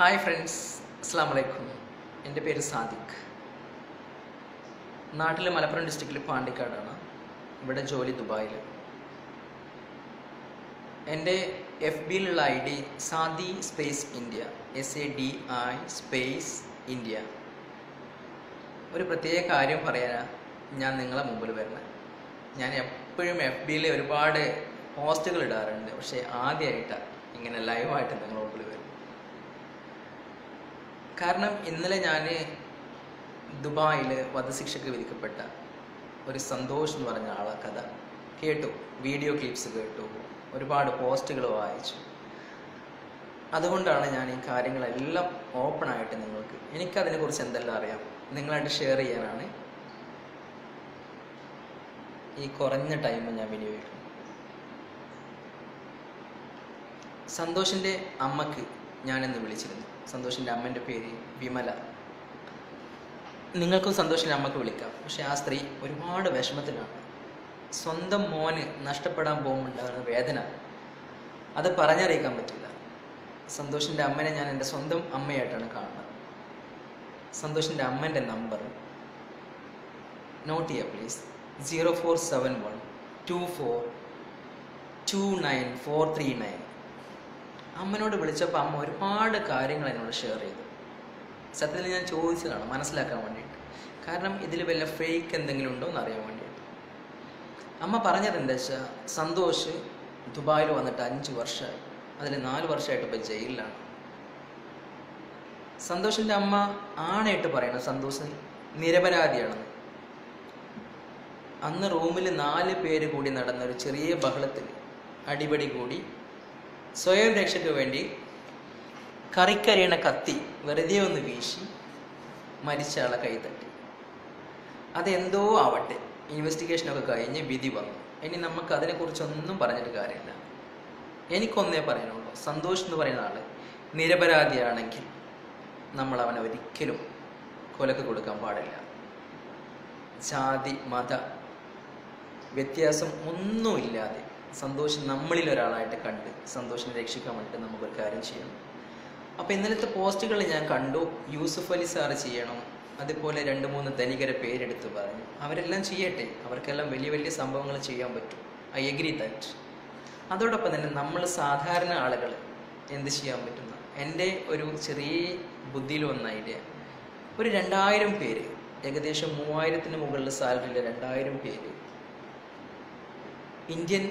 Hi friends അസ്സാം വലൈക്കും എന്റെ പേര് സാദിഖ്. നാട്ടിൽ മലപ്പുറം ഡിസ്ട്രിക്റ്റിൽ പാണ്ടിക്കാടാണ്. ഇവിടെ ജോലി ദുബായിൽ എന്റെ F ബിയിലുള്ള I D Sadi space India S A D I space India. ഒരു പ്രത്യേക കാര്യം പറയാനാണ് ഞാൻ നിങ്ങളെ മുമ്പിൽ വരുന്നത് ഞാൻ എപ്പോഴും എഫ് ബിയിൽ ഒരുപാട് പോസ്റ്റുകൾ ഇടാറുണ്ട്. പക്ഷേ ആദ്യമായിട്ടാണ് ഇങ്ങനെ ലൈവായിട്ട് നിങ്ങളുടെ മുമ്പിൽ വരും കാരണം ഇന്നലെ ഞാൻ ദുബായിൽ വധശിക്ഷയ്ക്ക് വിധിക്കപ്പെട്ട ഒരു സന്തോഷം എന്ന് പറഞ്ഞ ആളെ കഥ കേട്ടു. വീഡിയോ ക്ലിപ്സ് കേട്ടു. ഒരുപാട് പോസ്റ്റുകൾ വായിച്ചു. അതുകൊണ്ടാണ് ഞാൻ ഈ കാര്യങ്ങളെല്ലാം ഓപ്പൺ ആയിട്ട് നിങ്ങൾക്ക് എനിക്കതിനെക്കുറിച്ച് എന്തെല്ലാം അറിയാം നിങ്ങളായിട്ട് ഷെയർ ചെയ്യാനാണ് ഈ കുറഞ്ഞ ടൈം ഞാൻ വിനിയോഗിക്കുന്നത്. സന്തോഷിന്റെ അമ്മയ്ക്ക് ഞാനിന്ന് വിളിച്ചിരുന്നു. സന്തോഷിന്റെ അമ്മന്റെ പേര് വിമല. നിങ്ങൾക്കും സന്തോഷിന്റെ അമ്മയ്ക്ക് വിളിക്കാം. പക്ഷേ ആ സ്ത്രീ ഒരുപാട് വിഷമത്തിലാണ്. സ്വന്തം മോന് നഷ്ടപ്പെടാൻ പോകുമ്പോണ്ടാകുന്ന വേദന. അത് പറഞ്ഞറിയിക്കാൻ പറ്റില്ല. സന്തോഷിന്റെ അമ്മനെ ഞാൻ എന്റെ സ്വന്തം അമ്മയായിട്ടാണ് കാണുന്നത്. സന്തോഷിന്റെ അമ്മന്റെ നമ്പർ നോട്ട് ചെയ്യുക please. Zero four seven one two four two nine four three nine. അമ്മനോട് വിളിച്ചപ്പോൾ അമ്മ ഒരുപാട് കാര്യങ്ങൾ എന്നോട് ഷെയർ ചെയ്തു. സത്യത്തിൽ ഞാൻ ചോദിച്ചതാണ് മനസ്സിലാക്കാൻ വേണ്ടിയിട്ട്. കാരണം ഇതിൽ വല്ല ഫേക്ക് എന്തെങ്കിലും ഉണ്ടോ എന്ന് അറിയാൻ വേണ്ടിയിട്ട്. അമ്മ പറഞ്ഞത് എന്താ വെച്ചാൽ സന്തോഷ് ദുബായിൽ വന്നിട്ട് അഞ്ച് വർഷമായി അതിൽ നാല് വർഷമായിട്ട് ഇപ്പോൾ ജയിലിലാണ്. സന്തോഷിന്റെ അമ്മ ആണയായിട്ട് പറയണം സന്തോഷ് നിരപരാധിയാണെന്ന്. അന്ന് റൂമിൽ നാല് പേര് കൂടി നടന്ന ഒരു ചെറിയ ബഹളത്തിൽ അടിപടി കൂടി സ്വയം രക്ഷയ്ക്ക് വേണ്ടി കറിക്കരിയണ കത്തി വെറുതെ ഒന്ന് വീശി മരിച്ച ആളെ കൈതട്ടി അതെന്തോ ആവട്ടെ. ഇൻവെസ്റ്റിഗേഷനൊക്കെ കഴിഞ്ഞ് വിധി വന്നു. ഇനി നമുക്ക് അതിനെക്കുറിച്ചൊന്നും പറഞ്ഞിട്ട് കാര്യമില്ല. എനിക്കൊന്നേ പറയാനുള്ളൂ. സന്തോഷ് എന്ന് പറയുന്ന ആൾ നിരപരാധിയാണെങ്കിൽ നമ്മൾ അവനെ ഒരിക്കലും കൊലക്ക് കൊടുക്കാൻ പാടില്ല. ജാതി മത വ്യത്യാസം ഒന്നുമില്ലാതെ സന്തോഷം നമ്മളിൽ ഒരാളായിട്ട് കണ്ട് സന്തോഷം രക്ഷിക്കാൻ വേണ്ടിയിട്ട് നമുക്കൊരു കാര്യം ചെയ്യണം. അപ്പോൾ ഇന്നലത്തെ പോസ്റ്റുകൾ ഞാൻ കണ്ടു യൂസുഫ് അലി സാറ് ചെയ്യണം അതുപോലെ രണ്ട് മൂന്ന് ധനികരെ പേരെടുത്ത് പറഞ്ഞു. അവരെല്ലാം ചെയ്യട്ടെ അവർക്കെല്ലാം വലിയ വലിയ സംഭവങ്ങൾ ചെയ്യാൻ പറ്റും. ഐ എഗ്രി ദാറ്റ് അതോടൊപ്പം തന്നെ നമ്മൾ സാധാരണ ആളുകൾ എന്ത് ചെയ്യാൻ പറ്റുന്ന? എന്റെ ഒരു ചെറിയ ബുദ്ധിയിൽ വന്ന ഐഡിയ ഒരു രണ്ടായിരം പേര് ഏകദേശം മൂവായിരത്തിന് മുകളിൽ സാലറിയിലെ രണ്ടായിരം പേര് ഇന്ത്യൻ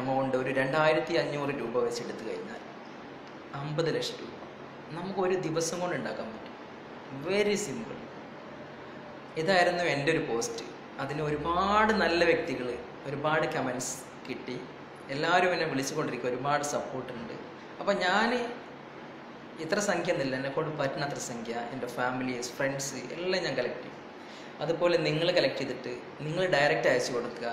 എമൗണ്ട് ഒരു രണ്ടായിരത്തി അഞ്ഞൂറ് രൂപ വെച്ച് എടുത്തു കഴിഞ്ഞാൽ അമ്പത് ലക്ഷം രൂപ. നമുക്ക് ഒരു ദിവസം കൊണ്ട് ഉണ്ടാക്കാൻ പറ്റും. വെരി സിമ്പിൾ ഇതായിരുന്നു എന്റെ ഒരു പോസ്റ്റ് അതിന് ഒരുപാട് നല്ല വ്യക്തികൾ ഒരുപാട് കമൻസ് കിട്ടി. എല്ലാവരും എന്നെ വിളിച്ചുകൊണ്ടിരിക്കുക ഒരുപാട് സപ്പോർട്ടുണ്ട് അപ്പോൾ ഞാൻ ഇത്ര സംഖ്യ എന്നില്ല എന്നെക്കൊണ്ട് പറ്റുന്ന അത്ര സംഖ്യ എന്റെ ഫാമിലീസ് ഫ്രണ്ട്സ് എല്ലാം ഞാൻ കളക്ട് ചെയ്യും. അതുപോലെ നിങ്ങൾ കളക്ട് ചെയ്തിട്ട് നിങ്ങൾ ഡയറക്റ്റ് അയച്ചു കൊടുക്കുക.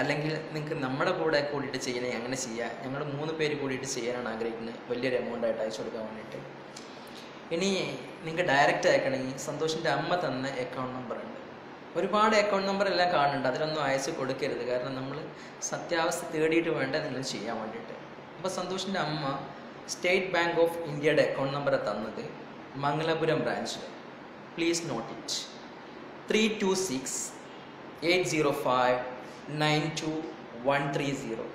അല്ലെങ്കിൽ നിങ്ങൾക്ക് നമ്മുടെ കൂടെ കൂടിയിട്ട് ചെയ്യണേ അങ്ങനെ ചെയ്യുക ഞങ്ങൾ മൂന്ന് പേര് കൂടിയിട്ട് ചെയ്യാനാണ് ആഗ്രഹിക്കുന്നത് വലിയൊരു എമൗണ്ട് ആയിട്ട് അയച്ചു കൊടുക്കാൻ വേണ്ടിയിട്ട്. ഇനി നിങ്ങൾക്ക് ഡയറക്റ്റ് അയക്കണമെങ്കിൽ സന്തോഷിന്റെ അമ്മ തന്ന അക്കൗണ്ട് നമ്പർ ഉണ്ട്. ഒരുപാട് അക്കൗണ്ട് നമ്പർ എല്ലാം കാണുന്നുണ്ട്. അതിലൊന്നും അയച്ച് കൊടുക്കരുത്. കാരണം നമ്മൾ സത്യാവസ്ഥ തേടിയിട്ട് വേണ്ട നിങ്ങൾ ചെയ്യാൻ വേണ്ടിയിട്ട്. അപ്പോൾ സന്തോഷിന്റെ അമ്മ സ്റ്റേറ്റ് ബാങ്ക് ഓഫ് ഇന്ത്യയുടെ അക്കൗണ്ട് നമ്പർ തന്നത്. മംഗലപുരം ബ്രാഞ്ചിൽ please note it three two six eight zero five nine two one three zero.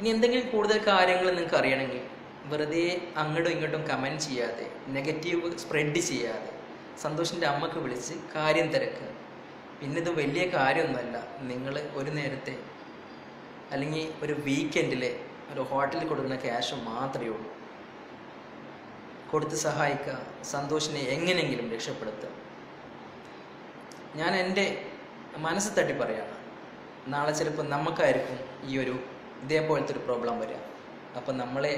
ഇനി എന്തെങ്കിലും കൂടുതൽ കാര്യങ്ങൾ നിങ്ങൾക്ക് അറിയണമെങ്കിൽ വെറുതെ അങ്ങോട്ടും ഇങ്ങോട്ടും കമന്റ് ചെയ്യാതെ നെഗറ്റീവ് സ്പ്രെഡ് ചെയ്യാതെ സന്തോഷിന്റെ അമ്മയ്ക്ക് വിളിച്ച് കാര്യം തിരക്കുക പിന്നെ ഇത് വലിയ കാര്യമൊന്നുമല്ല. നിങ്ങൾ ഒരു നേരത്തെ അല്ലെങ്കിൽ ഒരു വീക്കെൻഡിലെ ഒരു ഹോട്ടലിൽ കൊടുക്കുന്ന ക്യാഷ് മാത്രമേ ഉള്ളൂ. കൊടുത്ത് സഹായിക്കുക സന്തോഷിനെ എങ്ങനെയെങ്കിലും രക്ഷപ്പെടുത്തുക. ഞാൻ എന്റെ മനസ്സ് തട്ടി പറയാണ്. നാളെ ചിലപ്പോൾ നമുക്കായിരിക്കും ഈ ഒരു ഇതേപോലത്തെ ഒരു പ്രോബ്ലം വരിക. അപ്പം നമ്മളെ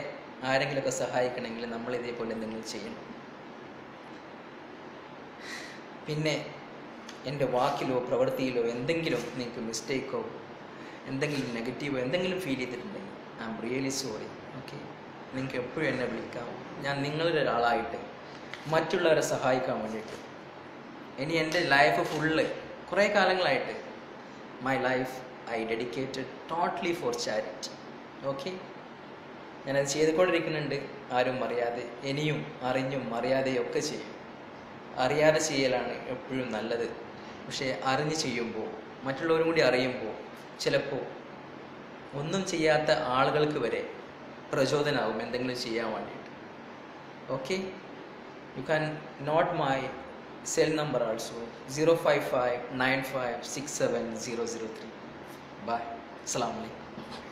ആരെങ്കിലുമൊക്കെ സഹായിക്കണമെങ്കിൽ നമ്മൾ ഇതേപോലെ എന്തെങ്കിലും ചെയ്യണം. പിന്നെ എന്റെ വാക്കിലോ പ്രവൃത്തിയിലോ എന്തെങ്കിലും നിങ്ങൾക്ക് മിസ്റ്റേക്കോ എന്തെങ്കിലും നെഗറ്റീവോ എന്തെങ്കിലും ഫീൽ ചെയ്തിട്ടുണ്ടെങ്കിൽ I am really sorry okay നിങ്ങൾക്ക് എപ്പോഴും എന്നെ വിളിക്കാം. ഞാൻ നിങ്ങളുടെ ഒരാളായിട്ട് മറ്റുള്ളവരെ സഹായിക്കാൻ വേണ്ടിയിട്ട്. ഇനി എന്റെ ലൈഫ് ഫുള്ള് കുറേ കാലങ്ങളായിട്ട് my life I dedicated totally for charity okay ഞാനത് ചെയ്തുകൊണ്ടിരിക്കുന്നുണ്ട്. ആരും അറിയാതെ ഇനിയും അറിഞ്ഞും അറിയാതെയൊക്കെ ചെയ്യും. അറിയാതെ ചെയ്യലാണ് എപ്പോഴും നല്ലത്. പക്ഷേ അറിഞ്ഞ് ചെയ്യുമ്പോൾ മറ്റുള്ളവരും കൂടി അറിയുമ്പോൾ ചിലപ്പോൾ ഒന്നും ചെയ്യാത്ത ആളുകൾക്ക് വരെ പ്രചോദനമാകും എന്തെങ്കിലും ചെയ്യാൻ വേണ്ടിയിട്ട്. Okay you can note my cell number also 055 bye. Assalamu alaikum.